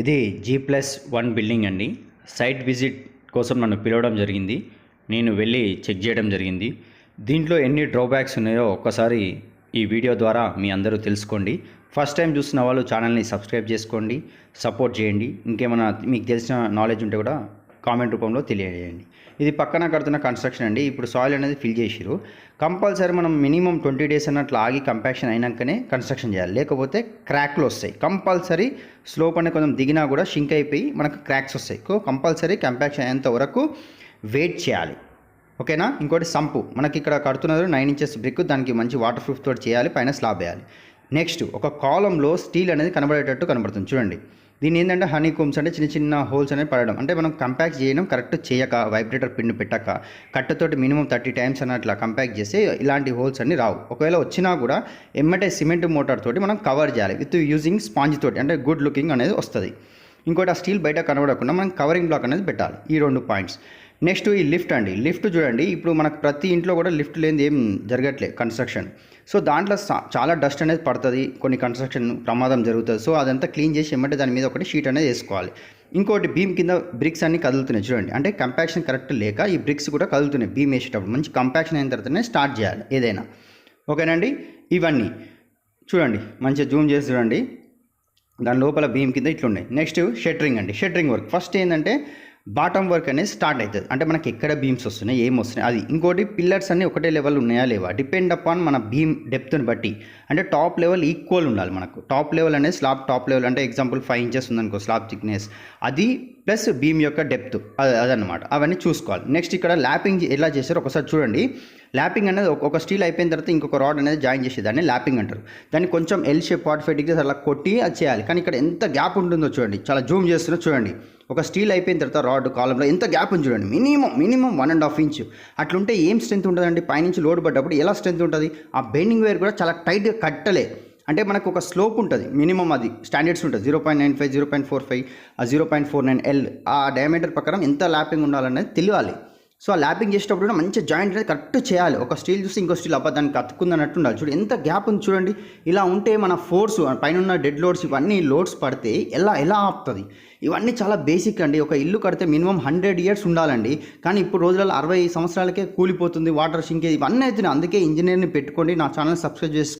ఇది G plus one building అండి. Site visit కోసం నన్ను పిలవడం జరిగింది. నేను వెళ్ళి చెక్ చేయడం జరిగింది. దీంట్లో ఎన్ని డ్రాబ్యాక్స్ ఉన్నాయో ఒక్కసారి ఈ వీడియో ద్వారా మీ అందరూ తెలుసుకోండి. ఫస్ట్ టైం చూస్తున్న వాళ్ళు ఛానల్ని సబ్స్క్రైబ్ చేసుకోండి. సపోర్ట్ చేయండి. ఇంకేమైనా మీకు తెలిసిన నాలెడ్జ్ ఉంటే కూడా కామెంట్ రూపంలో తెలియజేయండి. ఇది పక్కన కడుతున్న కన్స్ట్రక్షన్ అండి. ఇప్పుడు సాయిల్ అనేది ఫిల్ చేసిరు కంపల్సరీ మనం మినిమం ట్వంటీ డేస్ అన్నట్లు ఆగి కంపాక్షన్ అయినాకనే కన్స్ట్రక్షన్ చేయాలి. లేకపోతే క్రాక్లు వస్తాయి. కంపల్సరీ స్లోప్ అనేది కొంచెం దిగినా కూడా షింక్ అయిపోయి మనకు క్రాక్స్ వస్తాయి. సో కంపల్సరీ కంపాక్షన్ అయ్యేంత వరకు వెయిట్ చేయాలి. ఓకేనా? ఇంకోటి సంపు. మనకి ఇక్కడ కడుతున్నారు నైన్ ఇంచెస్ బ్రిక్. దానికి మంచి వాటర్ ప్రూఫ్ తోటి చేయాలి. పైన స్లాబ్ వేయాలి. నెక్స్ట్ ఒక కాలంలో స్టీల్ అనేది కనబడేటట్టు కనబడుతుంది. చూడండి. దీని ఏంటంటే హనీ కోమ్స్ అంటే చిన్న చిన్న హోల్స్ అనేవి పడడం. అంటే మనం కంపాక్ట్ చేయడం కరెక్ట్ చేయక వైబ్రేటర్ పిన్ పెట్టక కట్టతోటి మినిమం థర్టీ టైమ్స్ అన్నట్లా కంపాక్ట్ చేస్తే ఇలాంటి హోల్స్ అన్ని రావు. ఒకవేళ వచ్చినా కూడా ఎమ్మటే సిమెంట్ మోటార్ తోటి మనం కవర్ చేయాలి. విత్ యూజింగ్ స్పాంజ్ తోటి అంటే గుడ్ లుకింగ్ అనేది వస్తుంది. ఇంకోటి ఆ స్టీల్ బయట కనబడకుండా మనం కవరింగ్ బ్లాక్ అనేది పెట్టాలి ఈ రెండు పాయింట్స్. నెక్స్ట్ ఈ లిఫ్ట్ అండి. లిఫ్ట్ చూడండి ఇప్పుడు మనకు ప్రతి ఇంట్లో కూడా లిఫ్ట్ లేనిది ఏం జరగట్లే కన్స్ట్రక్షన్. సో దాంట్లో సా- చాలా డస్ట్ అనేది పడుతుంది కొన్ని కన్స్ట్రక్షన్ ప్రమాదం జరుగుతుంది. సో అదంతా క్లీన్ చేసి ఏమంటే దాని మీద ఒకటి షీట్ అనేది వేసుకోవాలి. ఇంకోటి బీమ్ కింద బ్రిక్స్ అన్ని కదులుతున్నాయి చూడండి. అంటే కంపాక్షన్ కరెక్ట్ లేక ఈ బ్రిక్స్ కూడా కదులుతున్నాయి బీమ్ వేసేటప్పుడు. మంచి కంపాక్షన్ అయిన తర్వాతనే స్టార్ట్ చేయాలి ఏదైనా. ఓకేనండి? ఇవన్నీ. చూడండి మంచిగా జూమ్ చేసి చూడండి. దాని లోపల బీమ్ కింద ఇట్లున్నాయి. నెక్స్ట్ షెటరింగ్ అండి. షెటరింగ్ వర్క్ ఫస్ట్ ఏంటంటే బాటమ్ వర్క్ అనేది స్టార్ట్ అవుతుంది. అంటే మనకి ఎక్కడ బీమ్స్ వస్తున్నాయి ఏం వస్తున్నాయి అది ఇంకోటి పిల్లర్స్ అన్ని ఒకటే లెవెల్ ఉన్నాయా లేవా? డిపెండ్ అపాన్ మన బీమ్ డెప్త్ని బట్టి. అంటే టాప్ లెవెల్ ఈక్వల్ ఉండాలి మనకు. టాప్ లెవెల్ అనేది స్లాబ్ టాప్ లెవెల్ అంటే ఎగ్జాంపుల్ ఫైవ్ ఇంచెస్ ఉందనుకో స్లాబ్ థిక్నెస్. అది ప్లస్ బీమ్ యొక్క డెప్త్ అదనమాట అవన్నీ చూసుకోవాలి. నెక్స్ట్ ఇక్కడ ల్యాపింగ్ ఎలా చేశారో ఒకసారి చూడండి. ల్యాపింగ్ అనేది ఒక- ఒక స్టీల్ అయిపోయిన తర్వాత ఇంకొక రాడ్ అనేది జాయిన్ చేసేదాన్ని ల్యాపింగ్ అంటారు. దాన్ని కొంచెం L shape forty five degrees అలా కొట్టి అది చేయాలి. కానీ ఇక్కడ ఎంత గ్యాప్ ఉంటుందో చూడండి. చాలా జూమ్ చేస్తున్నా చూడండి. ఒక స్టీల్ అయిపోయిన తర్వాత రాడ్ కాలంలో ఎంత గ్యాప్ ఉంది చూడండి. Minimum minimum one and half inch. అట్లుంటే ఏం స్ట్రెంత్ ఉంటుందండి? పైనుంచి లోడ్ పడ్డప్పుడు ఎలా స్ట్రెంత్ ఉంటుంది? ఆ బెండింగ్ వేర్ కూడా చాలా టైట్గా కట్టలే. అంటే మనకు ఒక స్లోప్ ఉంటుంది. మినిమం అది. స్టాండర్డ్స్ ఉంటుంది. Zero point nine five zero point four five zero point four nine L. ఆ డయామీటర్ ప్రకారం ఎంత ల్యాపింగ్ ఉండాలనేది తెలియాలి. సో ఆ ల్యాపింగ్ చేసేటప్పుడు కూడా మంచి జాయింట్ అనేది కరెక్ట్ చేయాలి. ఒక స్టీల్ చూసి ఇంకో స్టీల్ అబ్బా దానికి అతుక్కుందన్నట్టు ఉండాలి చూడు ఎంత గ్యాప్ ఉంది చూడండి. ఇలా ఉంటే మన ఫోర్స్ పైన ఉన్న డెడ్ లోడ్స్ ఇవన్నీ లోడ్స్ పడితే ఎలా ఎలా ఆపుతుంది? ఇవన్నీ చాలా బేసిక్ అండి. ఒక ఇల్లు కడితే మినిమం హండ్రెడ్ ఇయర్స్ ఉండాలండి. కానీ ఇప్పుడు రోజులలో అరవై సంవత్సరాలకే కూలిపోతుంది వాటర్ షింకే ఇవన్నీ అవుతున్నాయి అందుకే ఇంజనీర్ని పెట్టుకోండి నా ఛానల్ సబ్స్క్రైబ్ చేసి